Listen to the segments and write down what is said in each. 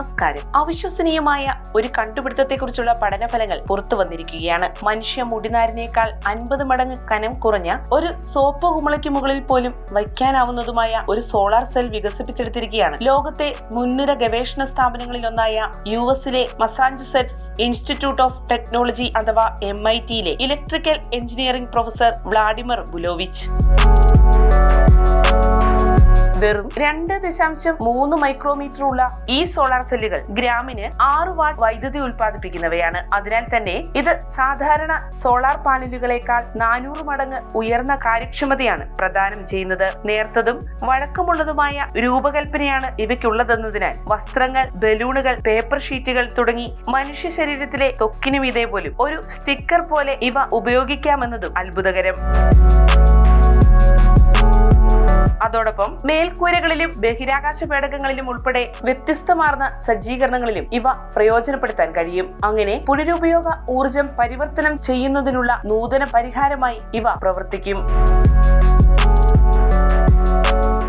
നമസ്കാരം. അവിശ്വസനീയമായ ഒരു കണ്ടുപിടുത്തത്തെക്കുറിച്ചുള്ള പഠനഫലങ്ങൾ പുറത്തു വന്നിരിക്കുകയാണ്. മനുഷ്യ മുടിനാരിനേക്കാൾ അൻപത് മടങ്ങ് കനം കുറഞ്ഞ ഒരു സോപ്പ് കുമളയ്ക്ക് മുകളിൽ പോലും വയ്ക്കാനാവുന്നതുമായ ഒരു സോളാർ സെൽ വികസിപ്പിച്ചെടുത്തിരിക്കുകയാണ്. ലോകത്തെ മുൻനിര ഗവേഷണ സ്ഥാപനങ്ങളിൽ ഒന്നായ യു എസിലെ മസാഞ്ചുസെറ്റ്സ് ഇൻസ്റ്റിറ്റ്യൂട്ട് ഓഫ് ടെക്നോളജി അഥവാ M I ടിയിലെ electrical engineering professor Vladimir Bulovic. വെറും രണ്ട് ദശാംശം മൂന്ന് മൈക്രോമീറ്റർ ഉള്ള ഈ സോളാർ സെല്ലുകൾ ഗ്രാമിന് ആറ് വാട്ട് വൈദ്യുതി ഉൽപ്പാദിപ്പിക്കുന്നവയാണ്. അതിനാൽ തന്നെ ഇത് സാധാരണ സോളാർ പാനലുകളെക്കാൾ നാനൂറ് മടങ്ങ് ഉയർന്ന കാര്യക്ഷമതയാണ് പ്രദാനം ചെയ്യുന്നത്. നേർത്തതും വഴക്കമുള്ളതുമായ രൂപകൽപ്പനയാണ് ഇവയ്ക്കുള്ളതെന്നതിനാൽ വസ്ത്രങ്ങൾ ബലൂണുകൾ പേപ്പർ ഷീറ്റുകൾ തുടങ്ങി മനുഷ്യ ശരീരത്തിലെ തൊക്കിനും ഇതേപോലും ഒരു സ്റ്റിക്കർ പോലെ ഇവ ഉപയോഗിക്കാമെന്നതും അത്ഭുതകരം. അതോടൊപ്പം മേൽക്കൂരകളിലും ബഹിരാകാശ പേടകങ്ങളിലും ഉൾപ്പെടെ വ്യത്യസ്തമാർന്ന സജ്ജീകരണങ്ങളിലും ഇവ പ്രയോജനപ്പെടുത്താൻ കഴിയും. അങ്ങനെ പുനരുപയോഗ ഊർജം പരിവർത്തനം ചെയ്യുന്നതിനുള്ള നൂതന പരിഹാരമായി ഇവ പ്രവർത്തിക്കും.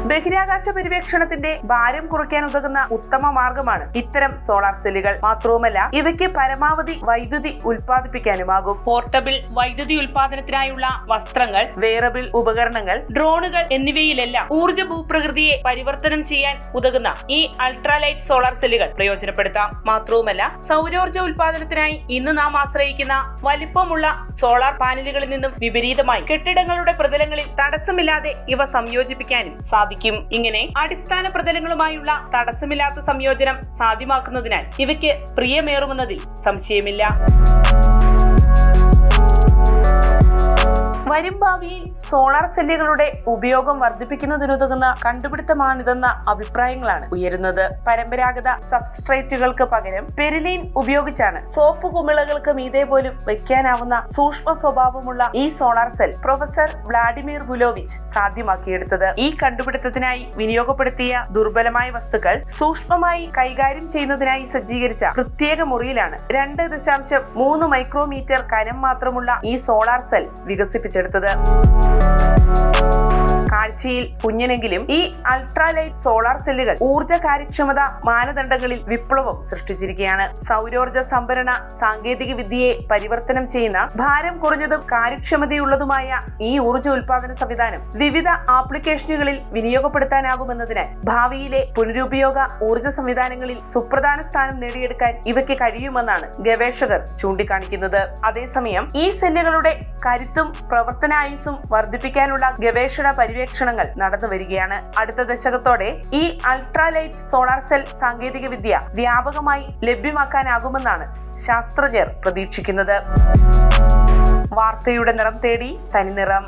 ബഹിരാകാശ പര്യവേക്ഷണത്തിന്റെ ഭാരം കുറയ്ക്കാൻ ഉതകുന്ന ഉത്തമ മാർഗമാണ് ഇത്തരം സോളാർ സെല്ലുകൾ. മാത്രവുമല്ല ഇവയ്ക്ക് പരമാവധി വൈദ്യുതി ഉൽപ്പാദിപ്പിക്കാനുമാകും. പോർട്ടബിൾ വൈദ്യുതി ഉൽപാദനത്തിനായുള്ള വസ്ത്രങ്ങൾ വേറബിൾ ഉപകരണങ്ങൾ ഡ്രോണുകൾ എന്നിവയിലെല്ലാം ഊർജ ഭൂപ്രകൃതിയെ പരിവർത്തനം ചെയ്യാൻ ഉതകുന്ന ഈ അൾട്രാലൈറ്റ് സോളാർ സെല്ലുകൾ പ്രയോജനപ്പെടുത്താം. മാത്രവുമല്ല സൗരോർജ ഉൽപാദനത്തിനായി ഇന്ന് നാം ആശ്രയിക്കുന്ന വലിപ്പമുള്ള സോളാർ പാനലുകളിൽ നിന്നും വിപരീതമായി കെട്ടിടങ്ങളുടെ പ്രതലങ്ങളിൽ തടസ്സമില്ലാതെ ഇവ സംയോജിപ്പിക്കാനും സാധിക്കും. ഇങ്ങനെ അടിസ്ഥാന പ്രതലങ്ങളുമായുള്ള തടസ്സമില്ലാത്ത സംയോജനം സാധ്യമാക്കുന്നതിനാൽ ഇവയ്ക്ക് പ്രിയമേറുമെന്നതിൽ സംശയമില്ല. വരും ഭാവിയിൽ സോളാർ സെല്ലുകളുടെ ഉപയോഗം വർദ്ധിപ്പിക്കുന്നതിനുതകുന്ന കണ്ടുപിടുത്തമാണിതെന്ന അഭിപ്രായങ്ങളാണ് ഉയരുന്നത്. പരമ്പരാഗത സബ്സ്ട്രേറ്റുകൾക്ക് പകരം പെരിലീൻ ഉപയോഗിച്ചാണ് സോപ്പ് കുമിളകൾക്ക് മീതെ പോലും വയ്ക്കാനാവുന്ന സൂക്ഷ്മ സ്വഭാവമുള്ള ഈ solar cell professor Vladimir Bulovic സാധ്യമാക്കിയെടുത്തത്. ഈ കണ്ടുപിടുത്തത്തിനായി വിനിയോഗപ്പെടുത്തിയ ദുർബലമായ വസ്തുക്കൾ സൂക്ഷ്മമായി കൈകാര്യം ചെയ്യുന്നതിനായി സജ്ജീകരിച്ച പ്രത്യേക മുറിയിലാണ്. രണ്ട് ദശാംശം മൂന്ന് മൈക്രോമീറ്റർ കനം മാത്രമുള്ള ഈ സോളാർ സെൽ വികസിപ്പിച്ചെടുത്തത്. ಏರ್ಪಡಿಸುತ್ತದೆ കാഴ്ചയിൽ കുഞ്ഞിനെങ്കിലും ഈ അൾട്രാലൈറ്റ് സോളാർ സെല്ലുകൾ ഊർജ കാര്യക്ഷമത മാനദണ്ഡങ്ങളിൽ വിപ്ലവം സൃഷ്ടിച്ചിരിക്കുകയാണ്. സൗരോർജ സംഭരണ സാങ്കേതിക വിദ്യയെ പരിവർത്തനം ചെയ്യുന്ന ഭാരം കുറഞ്ഞതും കാര്യക്ഷമതയുള്ളതുമായ ഈ ഊർജ ഉൽപാദന സംവിധാനം വിവിധ ആപ്ലിക്കേഷനുകളിൽ വിനിയോഗപ്പെടുത്താനാകുമെന്നതിനാൽ ഭാവിയിലെ പുനരുപയോഗ ഊർജ സംവിധാനങ്ങളിൽ സുപ്രധാന സ്ഥാനം നേടിയെടുക്കാൻ ഇവയ്ക്ക് കഴിയുമെന്നാണ് ഗവേഷകർ ചൂണ്ടിക്കാണിക്കുന്നത്. അതേസമയം ഈ സെല്ലുകളുടെ കരുത്തും പ്രവർത്തനായുസും വർദ്ധിപ്പിക്കാനുള്ള ഗവേഷണ പര്യവേക്ഷണങ്ങൾ നടന്നു വരികയാണ്. അടുത്ത ദശകത്തോടെ ഈ അൾട്രാലൈറ്റ് സോളാർ സെൽ സാങ്കേതിക വിദ്യ വ്യാപകമായി ലഭ്യമാക്കാനാകുമെന്നാണ് ശാസ്ത്രജ്ഞർ പ്രതീക്ഷിക്കുന്നത്. വാർത്തയുടെ നിറം തേടി തനിനിറം.